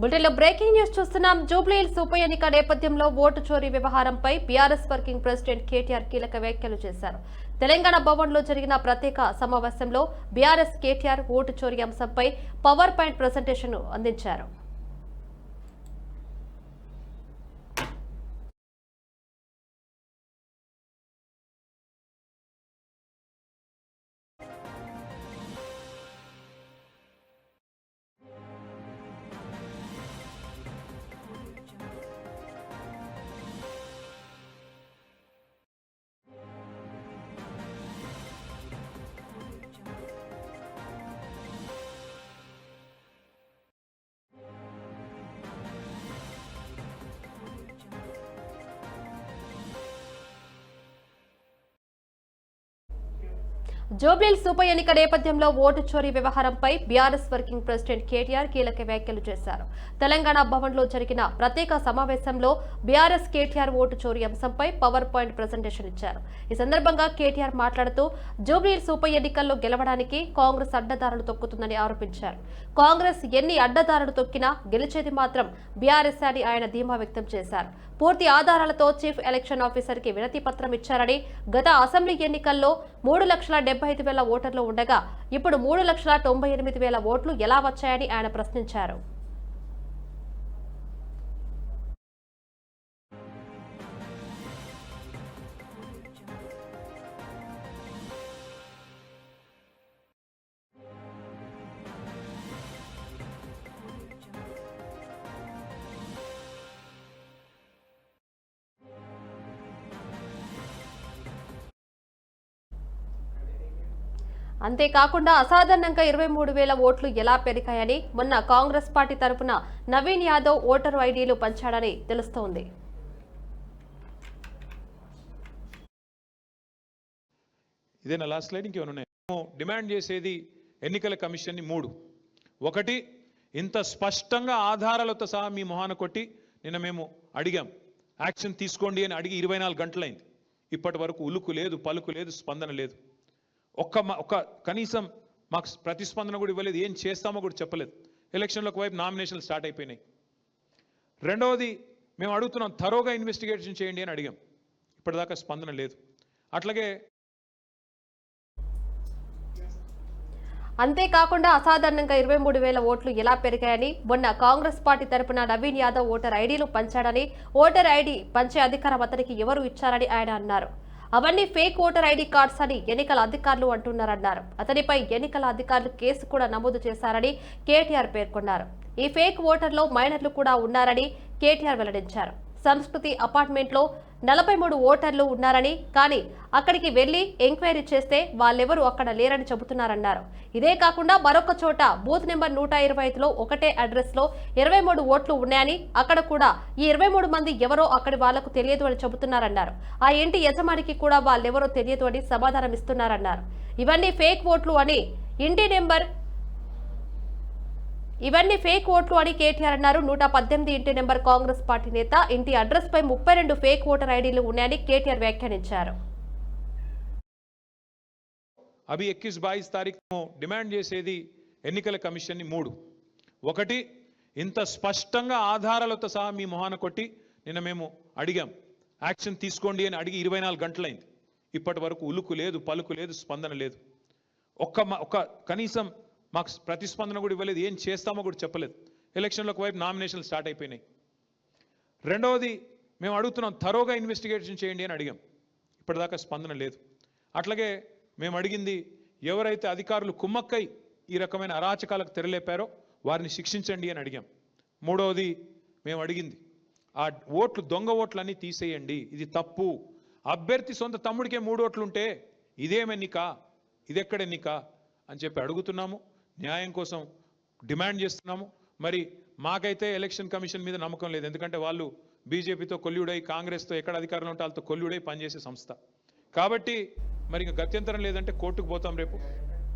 బులెటిన్లో breaking news చూస్తున్నాం. జూబ్లీహిల్స్ ఉప ఎన్నిక నేపథ్యంలో ఓటు చోరీ వ్యవహారంపై బీఆర్ఎస్ వర్కింగ్ ప్రెసిడెంట్ కేటీఆర్ కీలక వ్యాఖ్యలు చేశారు. తెలంగాణ భవన్లో జరిగిన ప్రత్యేక సమావేశంలో బీఆర్ఎస్ కేటీఆర్ ఓటు చోరీ అంశంపై పవర్ పాయింట్ ప్రజెంటేషన్ అందించారు. జూబ్లీహిల్స్ ఉప ఎన్నిక నేపథ్యంలో ఓటు చోరీ వ్యవహారంపై బీఆర్ఎస్ వర్కింగ్ ప్రెసిడెంట్ కేటీఆర్ కీలక వ్యాఖ్యలు చేశారు. తెలంగాణ భవన్లో జరిగిన ప్రత్యేక సమావేశంలో బీఆర్ఎస్ కేటీఆర్ ఓటు చోరీ అంశంపై పవర్ పాయింట్ ప్రజెంటేషన్ ఇచ్చారు. ఈ సందర్భంగా కేటీఆర్ మాట్లాడుతూ జూబ్లీహిల్స్ ఉప ఎన్నికల్లో గెలవడానికి కాంగ్రెస్ అడ్డదారులు తొక్కుతుందని ఆరోపించారు. కాంగ్రెస్ ఎన్ని అడ్డదారులు తొక్కినా గెలిచేది మాత్రం బీఆర్ఎస్ అని ఆయన ధీమా వ్యక్తం చేశారు. పూర్తి ఆధారాలతో చీఫ్ ఎలక్షన్ ఆఫీసర్కి వినతి పత్రం ఇచ్చారని గత అసెంబ్లీ ఎన్నికల్లో మూడు లక్షల డెబ్బై ఐదు వేల ఓటర్లు ఉండగా ఇప్పుడు మూడు లక్షల తొంభై ఎనిమిది వేల ఓట్లు ఎలా వచ్చాయని ఆయన ప్రశ్నించారు. అంతేకాకుండా అసాధారణంగా ఇరవై మూడు వేల ఓట్లు ఎలా పెరిగాయని మొన్న కాంగ్రెస్ పార్టీ తరపున నవీన్ యాదవ్ ఓటరు ఐడీలు పంచాడని తెలుస్తోంది. ఇదే నా లాస్ట్ లైన్ ఇంకేమైనా మేము డిమాండ్ చేసేది ఎన్నికల కమిషన్ని మూడు. ఒకటి ఇంత స్పష్టంగా ఆధారాలతో సహా మీ మొహాన కొట్టి నిన్న మేము అడిగాం. యాక్షన్ తీసుకోండి అని అడిగి ఇరవై నాలుగు గంటలైంది. ఇప్పటి వరకు ఉలుకు లేదు పలుకు లేదు స్పందన లేదు. ఒక్క ఒక ఒక్క కనీసం మాకు ప్రతిస్పందన కూడా ఇవ్వలేదు ఏం చేస్తామో కూడా చెప్పలేదు. ఎలక్షన్లకు వైపు నామినేషన్లు స్టార్ట్ అయిపోయినాయి. రెండవది మేము అడుగుతున్నాం తరోగా ఇన్వెస్టిగేషన్ చేయండి అని అడిగాం. ఇప్పటిదాకా స్పందన లేదు. అట్లాగే అంతేకాకుండా అసాధారణంగా ఇరవై మూడు వేల ఓట్లు ఎలా పెరిగాయని మొన్న కాంగ్రెస్ పార్టీ తరపున నవీన్ యాదవ్ ఓటర్ ఐడీలు పంచాడని ఓటర్ ఐడి పంచే అధికారం అతనికి ఎవరు ఇచ్చారని ఆయన అన్నారు. అవన్నీ ఫేక్ ఓటర్ ఐడి కార్డ్స్ అని ఎన్నికల అధికారులు అంటున్నారన్నారు. అతనిపై ఎన్నికల అధికారులు కేసు కూడా నమోదు చేశారని కేటీఆర్ పేర్కొన్నారు. ఈ ఫేక్ ఓటర్లో మైనర్లు కూడా ఉన్నారని కేటీఆర్ వెల్లడించారు. సంస్కృతి అపార్ట్మెంట్లో నలభై మూడు ఓటర్లు ఉన్నారని కానీ అక్కడికి వెళ్ళి ఎంక్వైరీ చేస్తే వాళ్ళెవరూ అక్కడ లేరని చెబుతున్నారన్నారు. ఇదే కాకుండా మరొక చోట బూత్ నెంబర్ నూట ఇరవై ఐదులో ఒకటే అడ్రస్లో ఇరవై మూడు ఓట్లు ఉన్నాయని అక్కడ కూడా ఈ ఇరవై మూడు మంది ఎవరో అక్కడి వాళ్ళకు తెలియదు అని చెబుతున్నారన్నారు. ఆ ఇంటి యజమానికి కూడా వాళ్ళెవరో తెలియదు అని సమాధానం ఇస్తున్నారన్నారు. ఇవన్నీ ఫేక్ ఓట్లు అని ఇంటి నెంబర్ ఇవన్నీ ఫేక్ ఓట్లు అని కేటీఆర్ అన్నారు. నూట పద్దెనిమిది ఇంటి నెంబర్ కాంగ్రెస్ పార్టీ నేత ఇంటి అడ్రస్ పై ముప్పై రెండు ఫేక్ ఓటర్ ఐడీలు ఉన్నాయని కేటీఆర్ వ్యాఖ్యానించారు. అవి ఎక్కిస్ బాయిస్ తారీఖు డిమాండ్ చేసేది ఎన్నికల కమిషన్ని మూడు. ఒకటి ఇంత స్పష్టంగా ఆధారాలతో సహా మీ మొహాన కొట్టి నిన్న మేము అడిగాం. యాక్షన్ తీసుకోండి అని అడిగి ఇరవై నాలుగు గంటలైంది. ఇప్పటి వరకు ఉలుకు లేదు పలుకు లేదు స్పందన లేదు. ఒక్క ఒక్క కనీసం మాకు ప్రతిస్పందన కూడా ఇవ్వలేదు. ఏం చేస్తామో కూడా చెప్పలేదు. ఎలక్షన్లో వైపు నామినేషన్లు స్టార్ట్ అయిపోయినాయి. రెండవది మేము అడుగుతున్నాం తరోగా ఇన్వెస్టిగేషన్ చేయండి అని అడిగాం. ఇప్పటిదాకా స్పందన లేదు. అట్లాగే మేము అడిగింది ఎవరైతే అధికారులు కుమ్మక్కై ఈ రకమైన అరాచకాలకు తెరలేపారో వారిని శిక్షించండి అని అడిగాం. మూడవది మేము అడిగింది ఆ ఓట్లు దొంగ ఓట్లన్నీ తీసేయండి. ఇది తప్పు. అభ్యర్థి సొంత తమ్ముడికే మూడు ఓట్లు ఉంటే ఇదేమెన్నిక ఇదెక్కడెన్నిక అని చెప్పి అడుగుతున్నాము. న్యాయం కోసం డిమాండ్ చేస్తున్నాము. మరి మాకైతే ఎలక్షన్ కమిషన్ మీద నమ్మకం లేదు. ఎందుకంటే వాళ్ళు బీజేపీతో కొల్లుడై కాంగ్రెస్తో ఎక్కడ అధికారంలో ఉంటే వాళ్ళతో కొల్లుడై పనిచేసే సంస్థ. కాబట్టి మరి ఇంకా గత్యంతరం లేదంటే కోర్టుకు పోతాం రేపు.